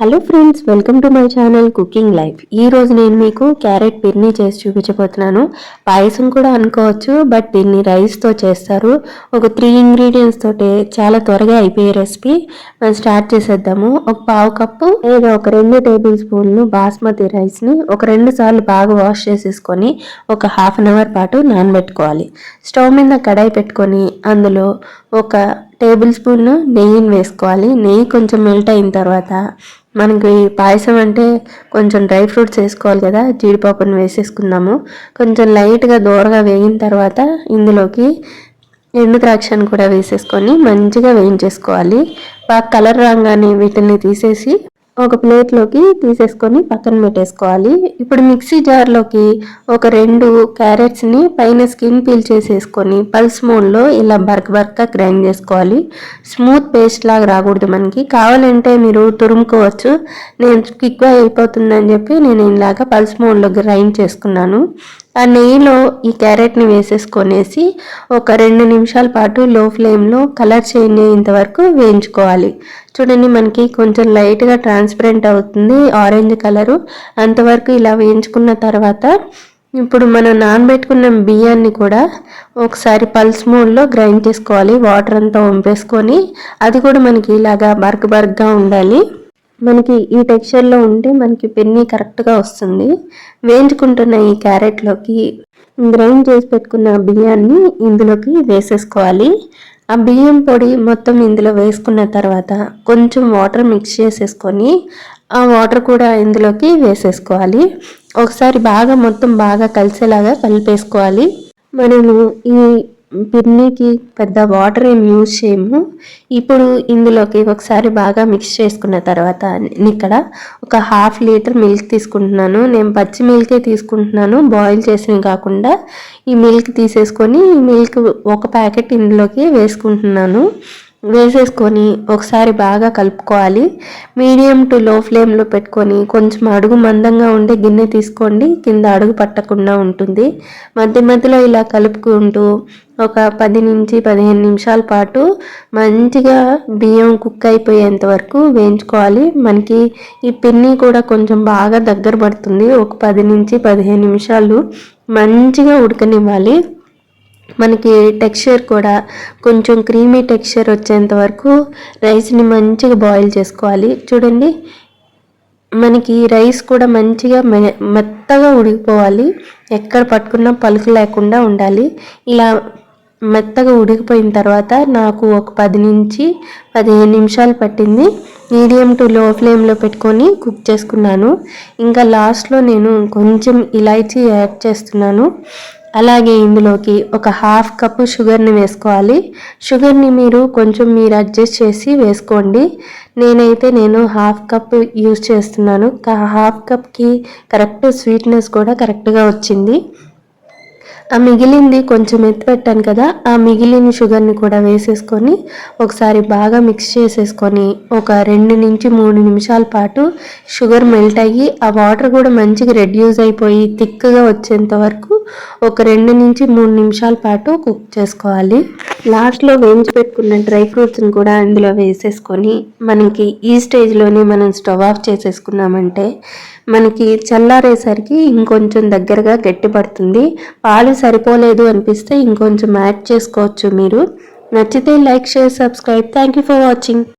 Hello friends welcome to my channel cooking life ఈ రోజు నేను మీకు క్యారెట్ పిర్ని చేసి చూపించబోతున్నాను. పాయసం కూడా అనుకోవచ్చు బట్ దీన్ని రైస్తో చేస్తారు. ఒక త్రీ ఇంగ్రీడియంట్స్ తోటి చాలా త్వరగా అయిపోయే రెసిపీ మనం స్టార్ట్ చేసేద్దాము. ఒక పావు కప్పు లేదా ఒక రెండు టేబుల్ స్పూన్లు బాస్మతి రైస్ని ఒక రెండు సార్లు బాగా వాష్ చేసేసుకొని ఒక హాఫ్ అన్ అవర్ పాటు నానబెట్టుకోవాలి. స్టవ్ మీద కడాయి పెట్టుకొని అందులో ఒక టేబుల్ స్పూన్ నెయ్యిని వేసుకోవాలి. నెయ్యి కొంచెం మెల్ట్ అయిన తర్వాత మనకి పాయసం అంటే కొంచెం డ్రై ఫ్రూట్స్ వేసుకోవాలి కదా జీడిపప్పును వేసేసుకుందాము. కొంచెం లైట్గా దూరగా వేగిన తర్వాత ఇందులోకి ఎండు ద్రాక్షను కూడా వేసేసుకొని మంచిగా వేయించేసుకోవాలి. బాగా కలర్ రాగానే వీటిని తీసేసి ఒక ప్లేట్లోకి తీసేసుకొని పక్కన పెట్టేసుకోవాలి. ఇప్పుడు మిక్సీ జార్లోకి ఒక రెండు క్యారెట్స్ని పైన స్కిన్ పీల్ చేసేసుకొని పల్స్ మోడ్లో ఇలా బర్క్ బర్క్గా గ్రైండ్ చేసుకోవాలి. స్మూత్ పేస్ట్ లాగా రాకూడదు మనకి. కావాలంటే మీరు తురుముకోవచ్చు. నేను క్విక్గా అయిపోతుందని చెప్పి నేను ఇలాగా పల్స్ మోడ్లో గ్రైండ్ చేసుకున్నాను. ఆ నెయ్యిలో ఈ క్యారెట్ని వేసేసుకొనేసి ఒక రెండు నిమిషాల పాటు లో ఫ్లేమ్లో కలర్ చేంజ్ అయ్యేంత వరకు వేయించుకోవాలి. చూడండి మనకి కొంచెం లైట్గా ట్రాన్స్పరెంట్ అవుతుంది ఆరెంజ్ కలరు. అంతవరకు ఇలా వేయించుకున్న తర్వాత ఇప్పుడు మనం నానబెట్టుకున్న బియ్యాన్ని కూడా ఒకసారి పల్స్ మోడ్లో గ్రైండ్ చేసుకోవాలి. వాటర్ అంతా వంపేసుకొని అది కూడా మనకి ఇలాగా బర్క్ బర్క్గా ఉండాలి. మనకి ఈ టెక్స్చర్లో ఉంటే మనకి పెన్ని కరెక్ట్గా వస్తుంది. వేయించుకుంటున్న ఈ క్యారెట్లోకి గ్రైండ్ చేసి పెట్టుకున్న బియ్యాన్ని ఇందులోకి వేసేసుకోవాలి. ఆ బియ్యం పొడి మొత్తం ఇందులో వేసుకున్న తర్వాత కొంచెం వాటర్ మిక్స్ చేసేసుకొని ఆ వాటర్ కూడా ఇందులోకి వేసేసుకోవాలి. ఒకసారి బాగా మొత్తం బాగా కలిసేలాగా కలిపేసుకోవాలి. మనము ఈ పిన్నీకి పెద్ద వాటర్ ఏం యూజ్ చేయము. ఇప్పుడు ఇందులోకి ఒకసారి బాగా మిక్స్ చేసుకున్న తర్వాత ఇక్కడ ఒక హాఫ్ లీటర్ మిల్క్ తీసుకుంటున్నాను. నేను పచ్చి మిల్కే తీసుకుంటున్నాను. బాయిల్ చేసినవి కాకుండా ఈ మిల్క్ తీసేసుకొని ఈ మిల్క్ ఒక ప్యాకెట్ ఇందులోకి వేసుకుంటున్నాను. వేసేసుకొని ఒకసారి బాగా కలుపుకోవాలి. మీడియం టు లో ఫ్లేమ్లో పెట్టుకొని కొంచెం అడుగు మందంగా ఉండే గిన్నె తీసుకోండి. కింద అడుగు పట్టకుండా ఉంటుంది. మధ్య మధ్యలో ఇలా కలుపుకుంటూ ఒక పది నుంచి పదిహేను నిమిషాల పాటు మంచిగా బియ్యం కుక్ అయిపోయేంత వరకు వేయించుకోవాలి. మనకి ఈ పిన్ని కూడా కొంచెం బాగా దగ్గర పడుతుంది. ఒక పది నుంచి పదిహేను నిమిషాలు మంచిగా ఉడకనివ్వాలి. మనకి టెక్స్చర్ కూడా కొంచెం క్రీమీ టెక్స్చర్ వచ్చేంత వరకు రైస్ని మంచిగా బాయిల్ చేసుకోవాలి. చూడండి మనకి రైస్ కూడా మంచిగా మె మెత్తగా ఉడికిపోవాలి. ఎక్కడ పట్టుకున్నా పలుకు లేకుండా ఉండాలి. ఇలా మెత్తగా ఉడికిపోయిన తర్వాత నాకు ఒక పది నుంచి పదిహేను నిమిషాలు పట్టింది. మీడియం టు లో ఫ్లేమ్లో పెట్టుకొని కుక్ చేసుకున్నాను. ఇంకా లాస్ట్లో నేను కొంచెం ఇలాచీ యాడ్ చేస్తున్నాను. అలాగే ఇందులోకి ఒక హాఫ్ కప్పు షుగర్ని వేసుకోవాలి. షుగర్ని మీరు కొంచెం మీరు అడ్జస్ట్ చేసి వేసుకోండి. నేనైతే నేను హాఫ్ కప్ యూజ్ చేస్తున్నాను. హాఫ్ కప్కి కరెక్ట్ స్వీట్నెస్ కూడా కరెక్ట్గా వచ్చింది. ఆ మిగిలింది కొంచెం ఎత్తి పెట్టాను కదా ఆ మిగిలిన షుగర్ని కూడా వేసేసుకొని ఒకసారి బాగా మిక్స్ చేసేసుకొని ఒక రెండు నుంచి మూడు నిమిషాల పాటు షుగర్ మెల్ట్ అయ్యి ఆ వాటర్ కూడా మంచిగా రెడ్యూస్ అయిపోయి థిక్గా వచ్చేంత వరకు ఒక రెండు నుంచి మూడు నిమిషాల పాటు కుక్ చేసుకోవాలి. లాస్ట్లో వేయించి పెట్టుకున్న డ్రై ఫ్రూట్స్ని కూడా అందులో వేసేసుకొని మనకి ఈ స్టేజ్లోనే మనం స్టవ్ ఆఫ్ చేసేసుకున్నామంటే మనకి చల్లారేసరికి ఇంకొంచెం దగ్గరగా గట్టిపడుతుంది. పాలు సరిపోలేదు అనిపిస్తే ఇంకొంచెం యాడ్ చేసుకోవచ్చు మీరు. నచ్చితే like share subscribe. Thank you for watching